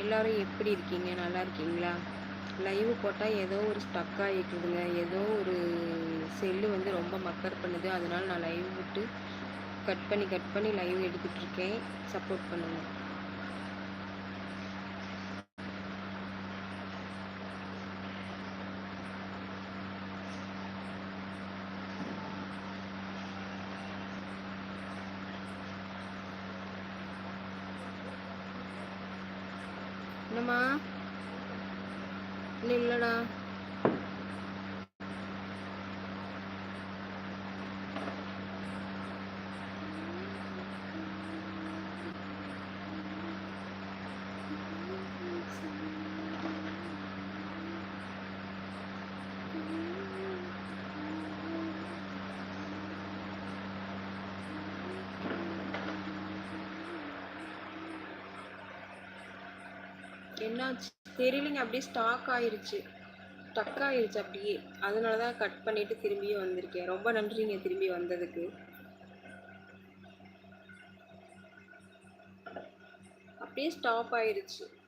எல்லாரும் எப்படி இருக்கீங்க? நல்லா இருக்கீங்களா? லைவ் போட்டால் ஏதோ ஒரு ஸ்டக் ஆகிட்டுதுங்க ஏதோ ஒரு செல்லு வந்து ரொம்ப மக்கர் பண்ணுது. அதனால நான் லைவ் விட்டு கட் பண்ணி கட் பண்ணி லைவ் எடுத்துகிட்ருக்கேன் சப்போர்ட் பண்ணுங்கள் என்னாச்சு? தெரியலைங்க. அப்படியே ஸ்டாக் ஆயிருச்சு. ஸ்டக் ஆயிருச்சு அப்படியே. அதனால தான் கட் பண்ணிட்டு திரும்பியும் வந்திருக்கேன். ரொம்ப நன்றிங்க திரும்பி வந்ததுக்கு. அப்படியே ஸ்டாப் ஆயிருச்சு.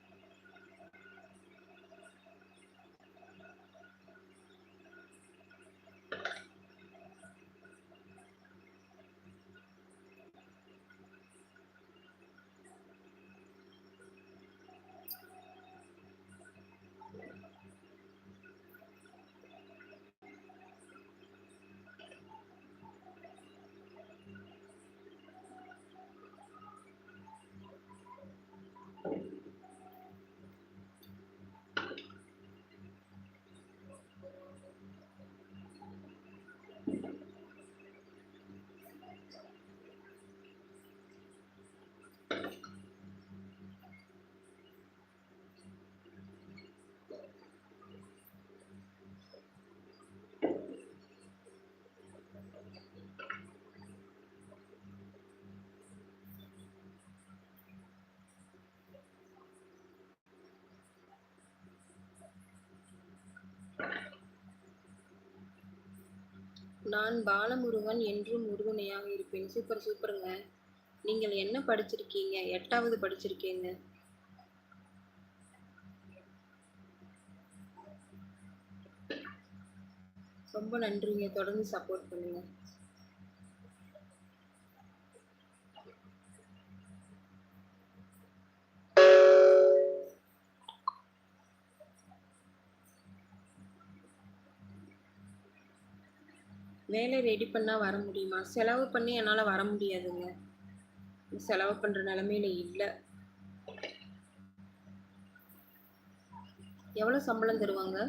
நான் பாலமுருகன் என்றும் உறுதுணையாக இருப்பேன். சூப்பர் சூப்பருங்க. நீங்கள் என்ன படிச்சிருக்கீங்க? எட்டாவது படிச்சிருக்கீங்க. ரொம்ப நன்றிங்க. தொடர்ந்து சப்போர்ட் பண்ணுங்கள் வேலை ரெடி பண்ணால் வர முடியுமா? செலவு பண்ணி என்னால் வர முடியாதுங்க. செலவு பண்ணுற நிலமையில இல்லை. எவ்வளோ சம்பளம் தருவாங்க?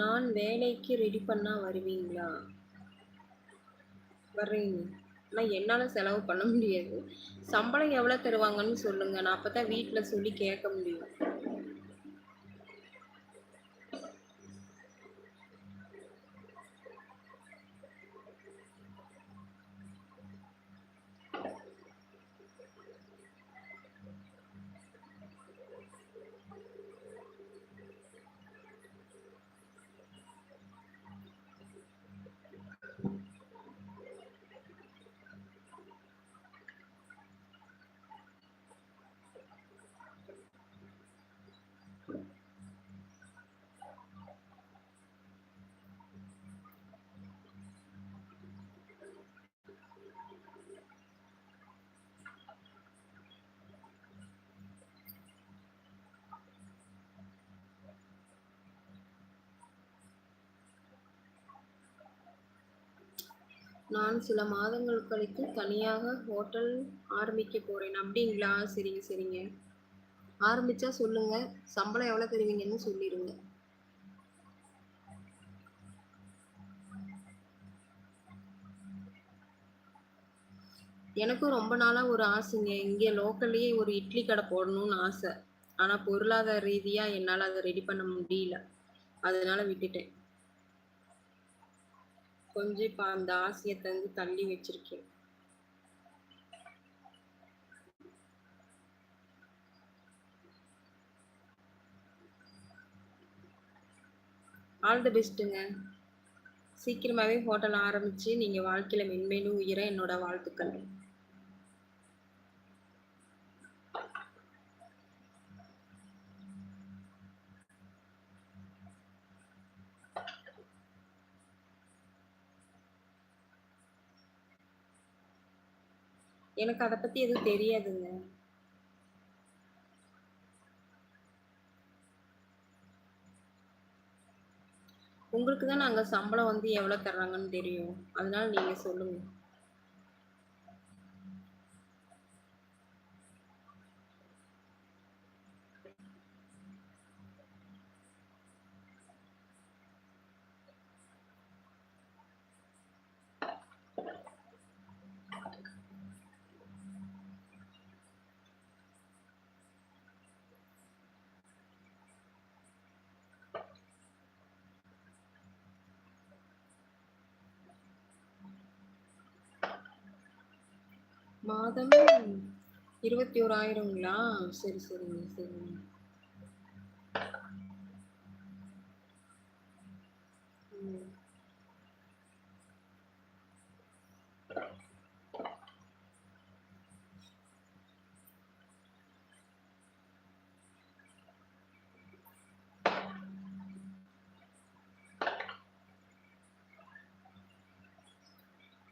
நான் வேலைக்கு ரெடி பண்ணால் வருவீங்களா? வர்றீங்க ஆனால் என்னால் செலவு பண்ண முடியாது. சம்பளம் எவ்வளோ தருவாங்கன்னு சொல்லுங்கள் நான் அப்போ தான் வீட்டில் சொல்லி கேட்க முடியும். நான் சில மாதங்கள் கழித்து தனியாக ஹோட்டல் ஆரம்பிக்க போகிறேன் அப்படிங்களா சரிங்க சரிங்க ஆரம்பித்தா சொல்லுங்கள் சம்பளம் எவ்வளோ தருவீங்கன்னு சொல்லிடுங்க எனக்கும் ரொம்ப நாளாக ஒரு ஆசைங்க. இங்கே லோக்கல்லையே ஒரு இட்லி கடை போடணும்னு ஆசை. ஆனால் பொருளாதார ரீதியாக என்னால் அதை ரெடி பண்ண முடியல. அதனால் விட்டுட்டேன். கொஞ்சம் இப்ப அந்த ஆசையை தந்து தள்ளி வச்சிருக்கேன். ஆல் தி பெஸ்ட்டுங்க. சீக்கிரமாகவே ஹோட்டல் ஆரம்பித்து நீங்கள் வாழ்க்கையில் மென்மேலும் உயர என்னோட வாழ்த்துக்கள். எனக்கு அத பத்தி எதுவும் தெரியாதுங்க. உங்களுக்கு தான் நாங்கள் சம்பளம் வந்து எவ்வளோ தர்றாங்கன்னு தெரியும். அதனால நீங்க சொல்லுங்க. மாதம் 21,000ங்களா? சரி, சரிங்க, சரிங்க.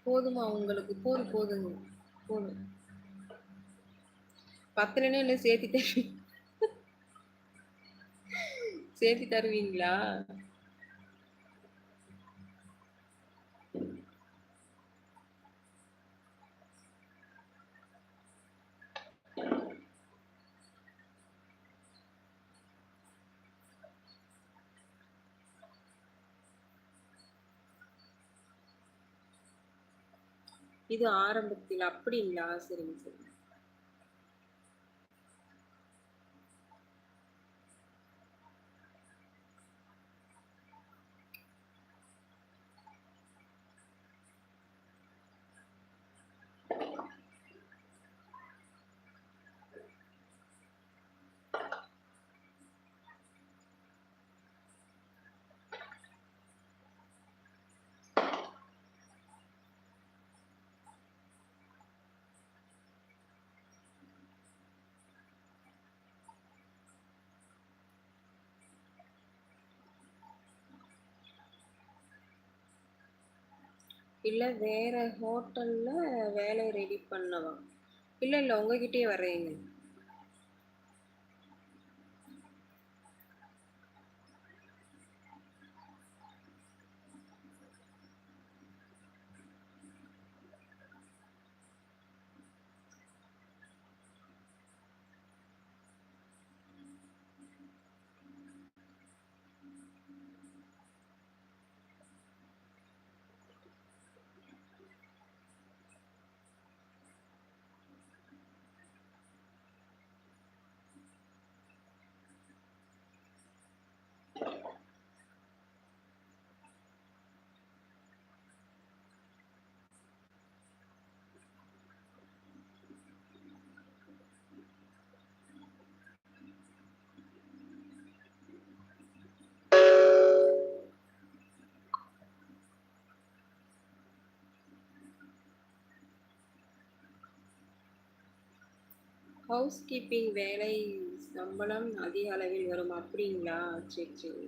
போதுமா உங்களுக்கு? போதும், போதுங்க. போகணும் பத்தலன்னு இல்லை சேர்த்தி தருவீ சேர்த்தி தருவீங்களா? இது ஆரம்பத்தில் அப்படிங்களா? சரிங்க, சரி இல்லை வேறு ஹோட்டலில் வேலை ரெடி பண்ணவா? இல்லை இல்லை உங்ககிட்டயே வர்றேங்க. ஹவுஸ் கீப்பிங் வேலை சம்பளம் அதிக அளவில் வரும் அப்படிங்களா? சரி, சரி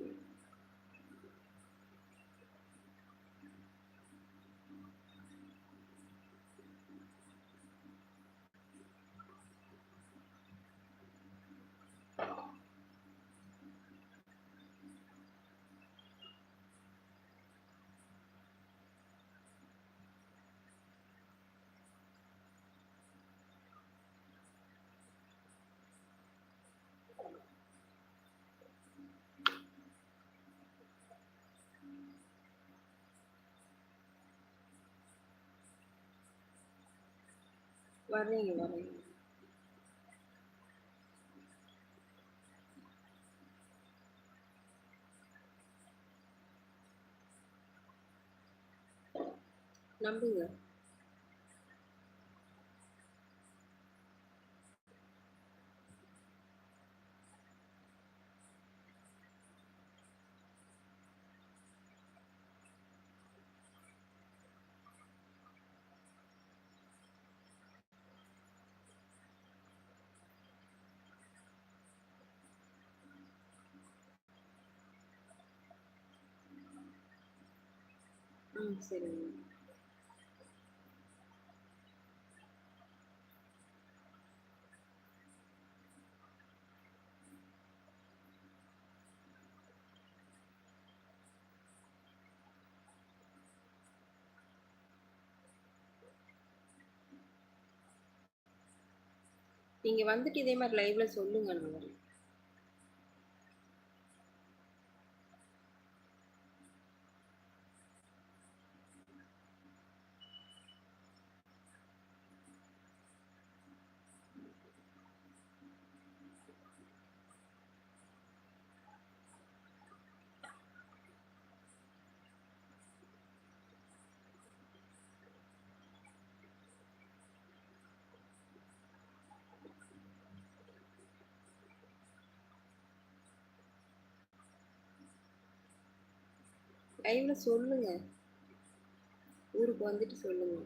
வர்றீங்க வர்றீங்க. நம்புங்க. ம் சரிங்க நீங்க வந்துட்டு இதே மாதிரி லைவ்ல சொல்லுங்க அந்த மாதிரி லைவ்ல சொல்லுங்க. ஊருக்கு வந்துட்டு சொல்லுங்க.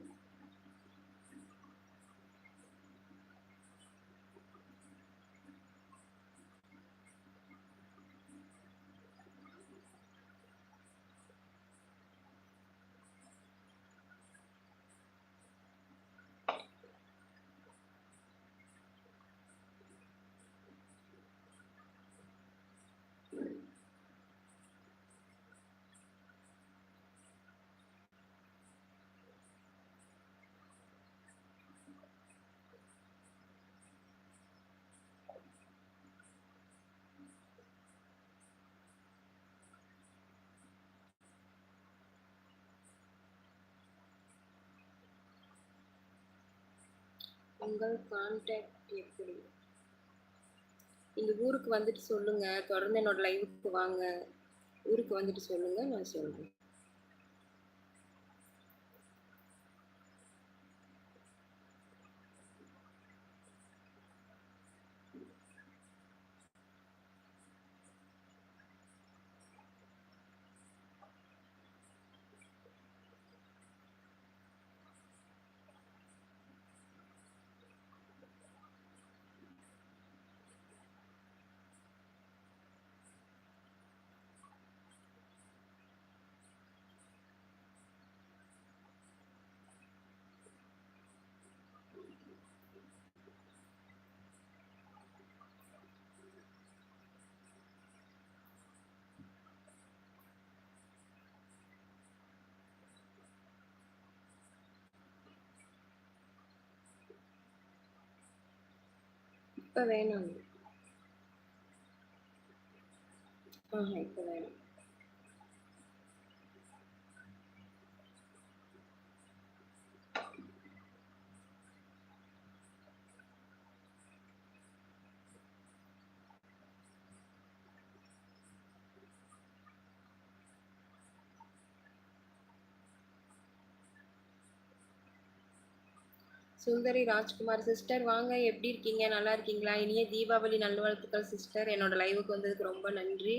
உங்கள் கான்டாக்ட் எப்படி? இந்த ஊருக்கு வந்துட்டு சொல்லுங்க. தொடர்ந்து என்னோட லைவுக்கு வாங்க. ஊருக்கு வந்துட்டு சொல்லுங்க. நான் சொல்றேன். இப்ப வேணாங்க ஆஹா இப்ப வேணாம் சுந்தரி ராஜ்குமார் சிஸ்டர் வாங்க. எப்படி இருக்கீங்க? நல்லா இருக்கீங்களா? இனிய தீபாவளி நல்வாழ்த்துக்கள் சிஸ்டர். என்னோட லைவுக்கு வந்ததுக்கு ரொம்ப நன்றி.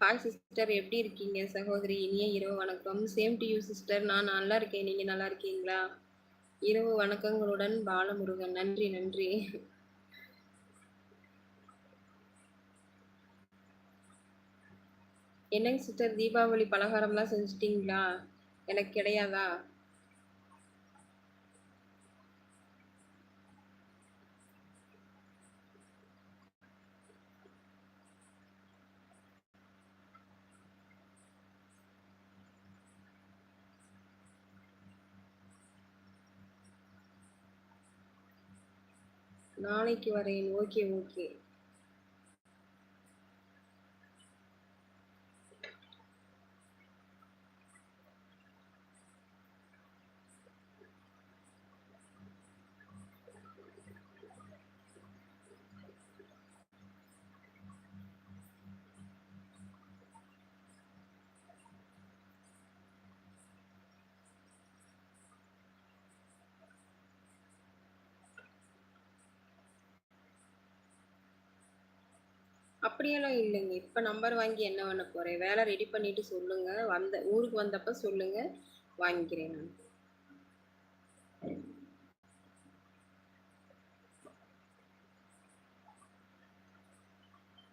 Hi sister. எப்படி இருக்கீங்க? சகோதரி இனிய இரவு வணக்கம். Same to you sister. நான் நல்லா இருக்கேன். நீங்கள் நல்லா இருக்கீங்களா? இரவு வணக்கங்களுடன் பாலமுருகன். நன்றி நன்றி. என்னங்க சிஸ்டர்? தீபாவளி பலகாரம்லாம் செஞ்சிட்டிங்களா? எனக்கு கிடையாதா? நாளைக்கு வரேன். ஓகே ஓகே அப்படியெல்லாம் இல்லைங்க. இப்போ நம்பர் வாங்கி என்ன பண்ண போகிறேன் வேலை ரெடி பண்ணிட்டு சொல்லுங்க. வந்த ஊருக்கு வந்தப்ப சொல்லுங்க. வாங்கிக்கிறேன் நான்.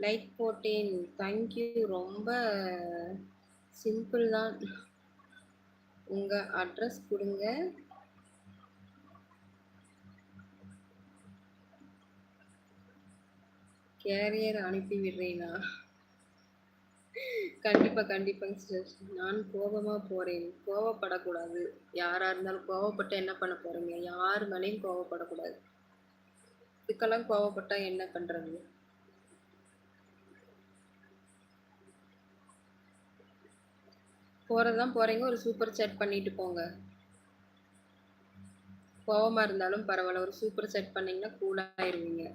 லைக் போட்டேன். Thank you. ரொம்ப சிம்பிள் தான். உங்கள் அட்ரஸ் கொடுங்க கேரியர் அனுப்பி விடுறேனா? கண்டிப்பாக கண்டிப்பாங்க சிஸ்டர். நான் கோபமாக போகிறேன் கோவப்படக்கூடாது. யாராக இருந்தாலும் கோவப்பட்டு என்ன பண்ண போகிறீங்க யார் மேலேயும் கோவப்படக்கூடாது. இதுக்கெல்லாம் கோவப்பட்டா என்ன பண்ணுறது போறதுதான் போகிறீங்க ஒரு சூப்பர் சேட் பண்ணிட்டு போங்க. கோவமாக இருந்தாலும் பரவாயில்ல ஒரு சூப்பர் செட் பண்ணிங்கன்னால் கூலாக ஆயிருவீங்க.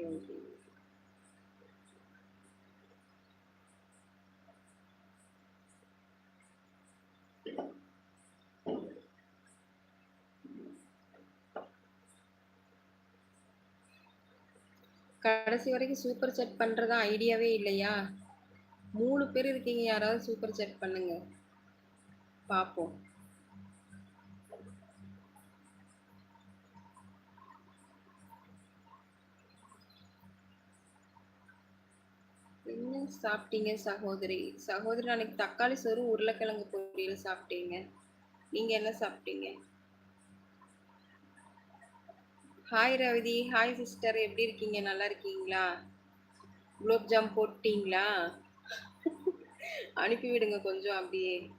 Okay, okay. கடைசி வரைக்கும் சூப்பர் செட் பண்றது ஐடியாவே இல்லையா? மூணு பேர் இருக்கீங்க. யாராவது சூப்பர் செட் பண்ணுங்க. பார்ப்போம் என்ன சாப்பிட்டீங்க சகோதரி? சகோதரி நாளைக்கு அன்னைக்கு தக்காளி சோறு, உருளைக்கிழங்கு பொரியல் சாப்பிட்டீங்க நீங்க என்ன சாப்பிட்டீங்க? ஹாய் ரவிதி. Hi sister. எப்படி இருக்கீங்க? நல்லா இருக்கீங்களா? குலோப்ஜாம் போட்டிங்களா போட்டீங்களா? கொஞ்சம் அப்படியே.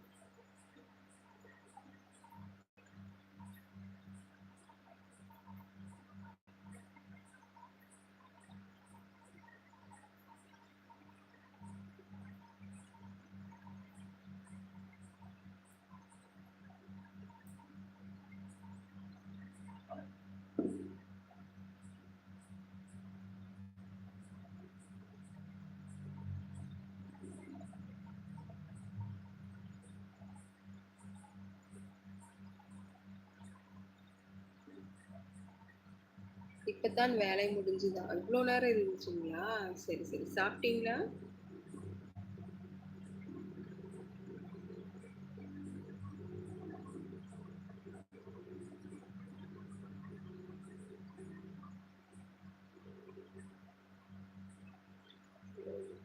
இப்பதான் வேலை முடிஞ்சுதா? இவ்வளோ நேரம் இருந்துச்சுங்களா? சரி, சரி. சாப்பிட்டீங்களா?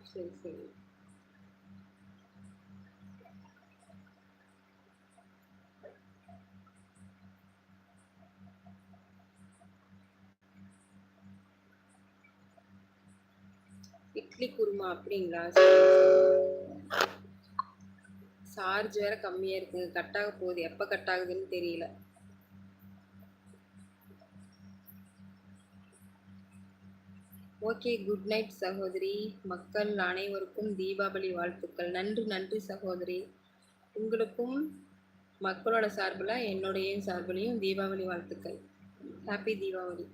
சரி, சரி. இட்லி குருமா அப்படிங்களா? சார்ஜ் வேற கம்மியா இருக்கு கட் ஆக போகுது. எப்ப கட் ஆகுதுன்னு தெரியல. ஓகே. குட் நைட் சகோதரி. மக்கள் அனைவருக்கும் தீபாவளி வாழ்த்துக்கள். நன்றி, நன்றி சகோதரி. உங்களுக்கும் மக்களோட சார்புல, என்னுடைய சார்பிலையும் தீபாவளி வாழ்த்துக்கள். ஹேப்பி தீபாவளி.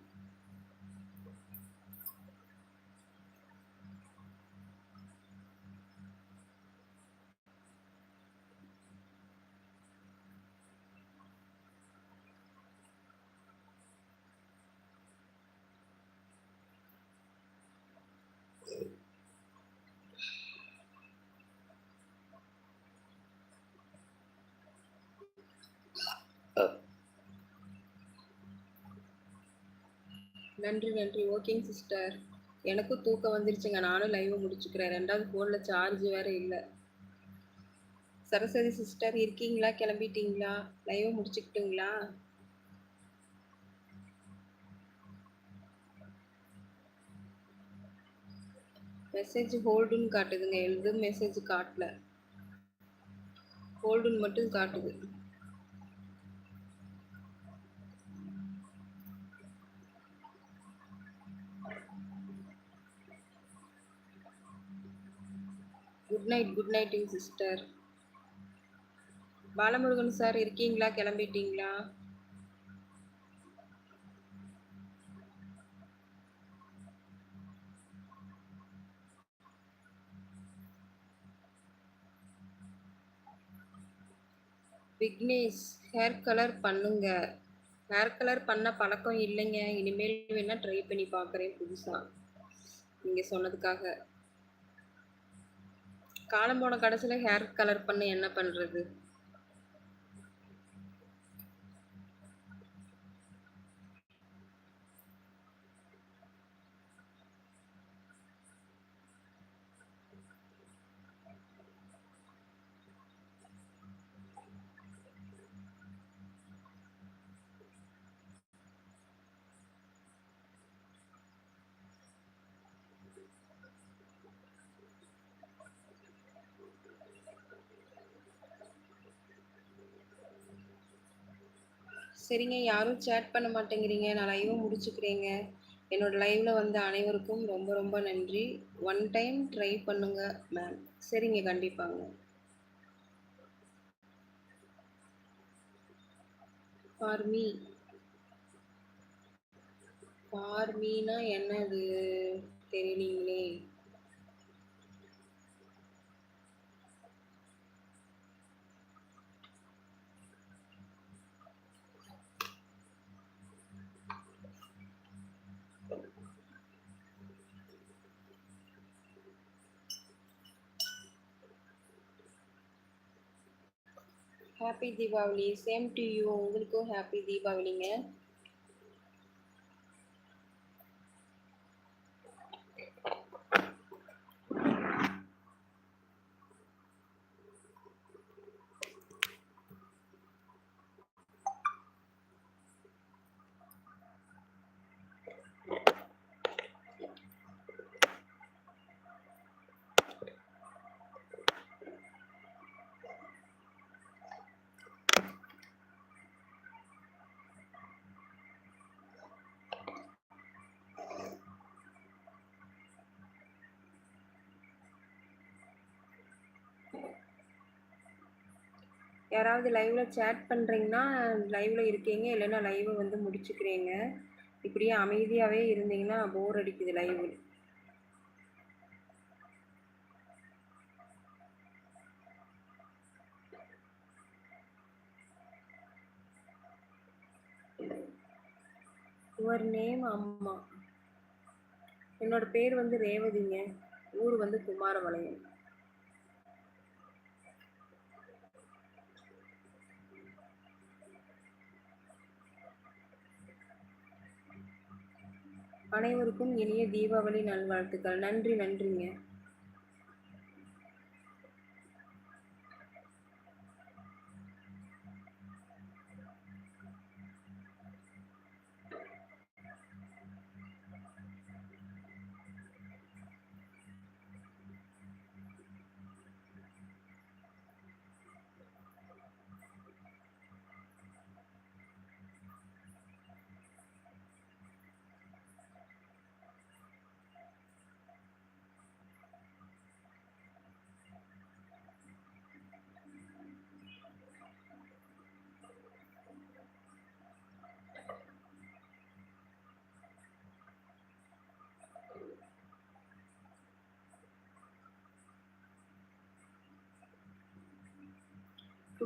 நன்றி, நன்றி. ஓகேங்க சிஸ்டர். எனக்கும் தூக்கம் வந்துருச்சுங்க. நானும் லைவ முடிச்சுக்கிறேன். ரெண்டாவது ஃபோனில் சார்ஜ் வேற இல்லை சரஸ்வதி சிஸ்டர் இருக்கீங்களா? கிளம்பிட்டீங்களா? லைவை முடிச்சுக்கிட்டுங்களா மெசேஜ் ஹோல்டுன்னு காட்டுதுங்க. எழுதும் மெசேஜ் காட்டல. ஹோல்டுன்னு மட்டும் காட்டுது. குட் நைட் குட் நைட்டுங்க சிஸ்டர் பாலமுருகன் சார் இருக்கீங்களா? கிளம்பிட்டீங்களா? விக்னேஷ் ஹேர் கலர் பண்ணுங்க. ஹேர் கலர் பண்ண பழக்கம் இல்லைங்க. இனிமேல் வேணால் ட்ரை பண்ணி பார்க்குறேன் புதுசாக நீங்கள் சொன்னதுக்காக. காலம் போன கடைசியில் ஹேர் கலர் பண்ண என்ன பண்ணுறது சரிங்க யாரும் சேட் பண்ண மாட்டேங்கிறீங்க. நான் லைவை முடிச்சுக்கிறேங்க. என்னோட லைவ்ல வந்த அனைவருக்கும் ரொம்ப ரொம்ப நன்றி. ஒன் டைம் ட்ரை பண்ணுங்க மேம் சரிங்க கண்டிப்பாங்க. ஃபார் மீ ஃபார் மீனா என்னது? தெரியலீங்களே. Happy Deepavali same to you உங்களுக்கும் ஹாப்பி தீபாவளிங்க யாராவது லைவில் சேட் பண்ணுறீங்கன்னா லைவில் இருக்கீங்க இல்லைன்னா லைவை வந்து முடிச்சுக்கிறீங்க. இப்படியே அமைதியாகவே இருந்தீங்கன்னா போர் அடிக்குது லைவ் யுவர் நேம் அம்மா. என்னோட பேர் வந்து ரேவதிங்க. ஊர் வந்து குமாரபாளையம் அனைவருக்கும் இனிய தீபாவளி நல்வாழ்த்துக்கள். நன்றி நன்றிங்க.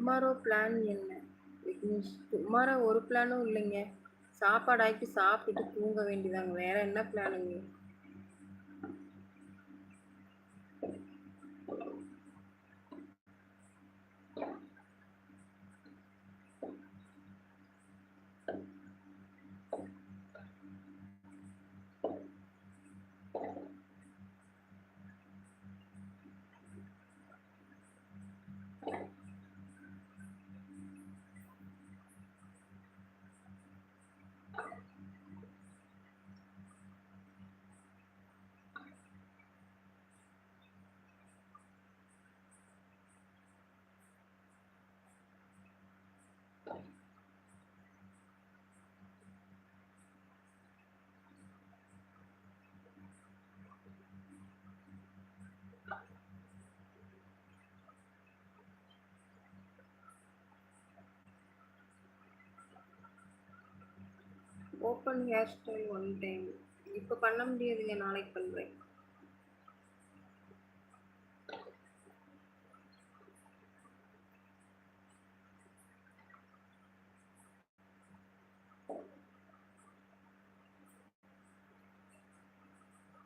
டுமாரோ பிளான் என்ன? விக்னேஷ் டுமாரோ ஒரு பிளானும் இல்லைங்க. சாப்பாடு ஆக்கி சாப்பிட்டுட்டு தூங்க வேண்டியதாங்க. வேற என்ன பிளானுங்க open hair style one time இப்போ பண்ண முடியாதுங்க நாளைக்கு பண்ணுறேன்